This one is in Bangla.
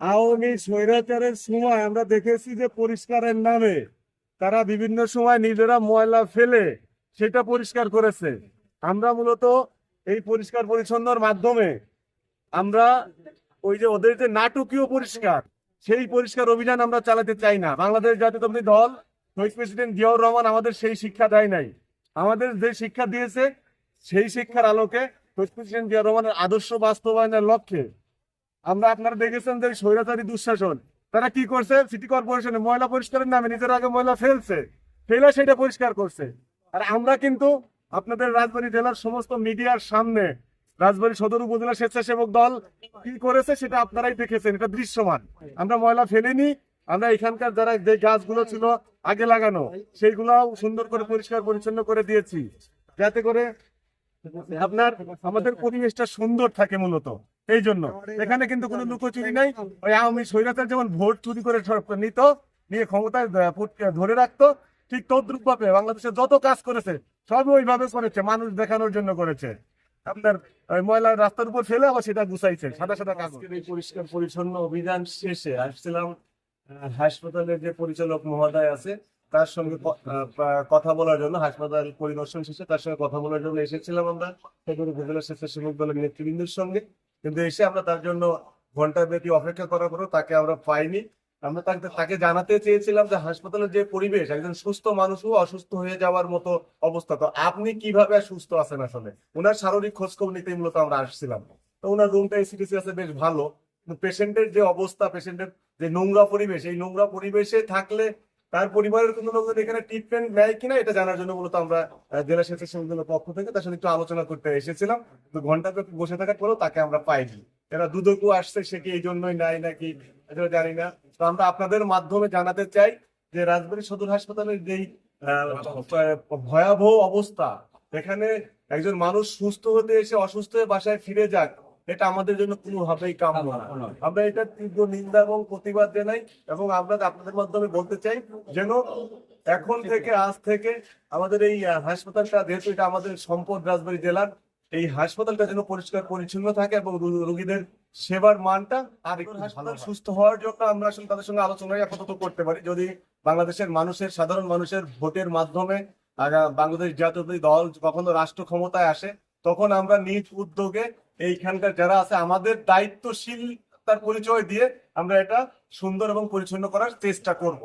আওয়ামী স্বৈরাচারের সময় আমরা দেখেছি যে পরিষ্কারের নামে তারা বিভিন্ন সময় নিজেরা ময়লা ফেলে সেটা পরিষ্কার করেছে। আমরা মূলত এই পরিষ্কার পরিচ্ছন্নর মাধ্যমে আমরা ওই যে ওদের যে নাটকীয় পরিষ্কার, সেই পরিষ্কার অভিযান আমরা চালাতে চাই না। বাংলাদেশ জাতীয়তাবাদী দল শহীদ প্রেসিডেন্ট জিয়াউর রহমান আমাদের সেই শিক্ষা দেয় নাই। আমাদের যে শিক্ষা দিয়েছে সেই শিক্ষার আলোকে প্রেসিডেন্ট জিয়াউর রহমানের আদর্শ বাস্তবায়নের লক্ষ্যে। আমরা আপনারা দেখেছেন যে স্বৈরাচারী দুঃশাসন, তারা কি করছে? সিটি কর্পোরেশনে ময়লা পরিষ্কারের নামে নিজের আগে ময়লা ফেলছে, ফেলে সেটা পরিষ্কার করছে। আর আমরা কিন্তু আপনাদের রাজবাড়ী জেলার সমস্ত মিডিয়ার সামনে সদর উপজেলা স্বেচ্ছাসেবক দল কি করেছে সেটা আপনারাই দেখেছেন, এটা দৃশ্যমান। আমরা ময়লা ফেলিনি, আমরা এখানকার যারা যে গাছগুলো ছিল আগে লাগানো, সেইগুলাও সুন্দর করে পরিষ্কার পরিচ্ছন্ন করে দিয়েছি। যাতে করে আপনার আমাদের পরিবেশটা সুন্দর থাকে মূলত এই জন্য। এখানে কিন্তু কোনো লুকোচুরি নাই। ওই আওয়ামী স্বৈরাচার যেমন ভোট চুরি করে নিত নিয়ে ক্ষমতায় ধরে রাখতো ঠিক তদ্রুপ ভাবে বাংলাদেশে যত কাজ করেছে সবই ওইভাবে করেছে মানুষ দেখানোর জন্য করেছে। আপনার ওই ময়লা রাস্তার উপর ফেলে আবার সেটা গুছাইছে সাদা সাদা কাজ পরিষ্কার পরিচ্ছন্ন অভিযান শেষে আসছিলাম হাসপাতালের যে পরিচালক মহোদয় আছে তার সঙ্গে কথা বলার জন্য, হাসপাতাল পরিদর্শন শেষে তার সঙ্গে কথা বলার জন্য এসেছিলাম আমরা সেগুলো উপজেলা স্বেচ্ছাসেবক দলের নেতৃবৃন্দের সঙ্গে। কিন্তু এসে আমরা তার জন্য ঘণ্টা ব্যাপী অপেক্ষা করার পরেও তাকে আমরা পাইনি। আমরা তাকে তাকে জানাতে চেয়েছিলাম যে হাসপাতালের যে পরিবেশ, একজন সুস্থ মানুষও অসুস্থ হয়ে যাওয়ার মতো অবস্থা, তো আপনি কীভাবে সুস্থ আছেন আসলে? ওনার শারীরিক খোঁজ খবর নিতে মূলত আমরা আসছিলাম। তো ওনার রুমটা এসিডিসি আছে বেশ ভালো। পেশেন্টের যে অবস্থা পেশেন্টের যে নোংরা পরিবেশ, এই নোংরা পরিবেশে থাকলে তার পরিবারের কোনো এখানে ট্রিটমেন্ট নেয় কিনা, এটা জানার জন্য মূলত আমরা জেলা স্বেচ্ছাসেবক দলের পক্ষ থেকে তার সাথে একটু আলোচনা করতে এসেছিলাম। তো ঘণ্টা বসে থাকার পরেও তাকে আমরা পাইনি। এরা দুদকও আসছে, সে কি এই জন্যই নাই নাকি, এটা জানি না। তো আমরা আপনাদের মাধ্যমে জানাতে চাই যে রাজবাড়ী সদর হাসপাতালের যেই ভয়াবহ অবস্থা, এখানে একজন মানুষ সুস্থ হতে এসে অসুস্থ হয়ে বাসায় ফিরে যাক এটা আমাদের জন্য কোনোভাবেই কাম্য না আমরা এটা তীব্র নিন্দা এবং প্রতিবাদ জানাই এবং আমরা আপনাদের মাধ্যমে বলতে চাই যেন এখন থেকে আজ থেকে আমাদের এই হাসপাতালটা যেহেতু এটা আমাদের সম্পদ রাজবাড়ী জেলার এই হাসপাতালটা যেন পরিষ্কার পরিচ্ছন্ন থাকে এবং রোগীদের সেবার মানটা আর হাসপাতাল সুস্থ হওয়ার জন্য আমরা আসলে তাদের সঙ্গে আলোচনায় আপাতত করতে পারি। যদি বাংলাদেশের মানুষের সাধারণ মানুষের ভোটের মাধ্যমে বাংলাদেশ জাতীয়তাবাদী দল কখনো রাষ্ট্র ক্ষমতায় আসে তখন আমরা নিজ উদ্যোগে এইখানকার যারা আছে, আমাদের দায়িত্বশীল তার পরিচয় দিয়ে আমরা এটা সুন্দর এবং পরিচ্ছন্ন করার চেষ্টা করব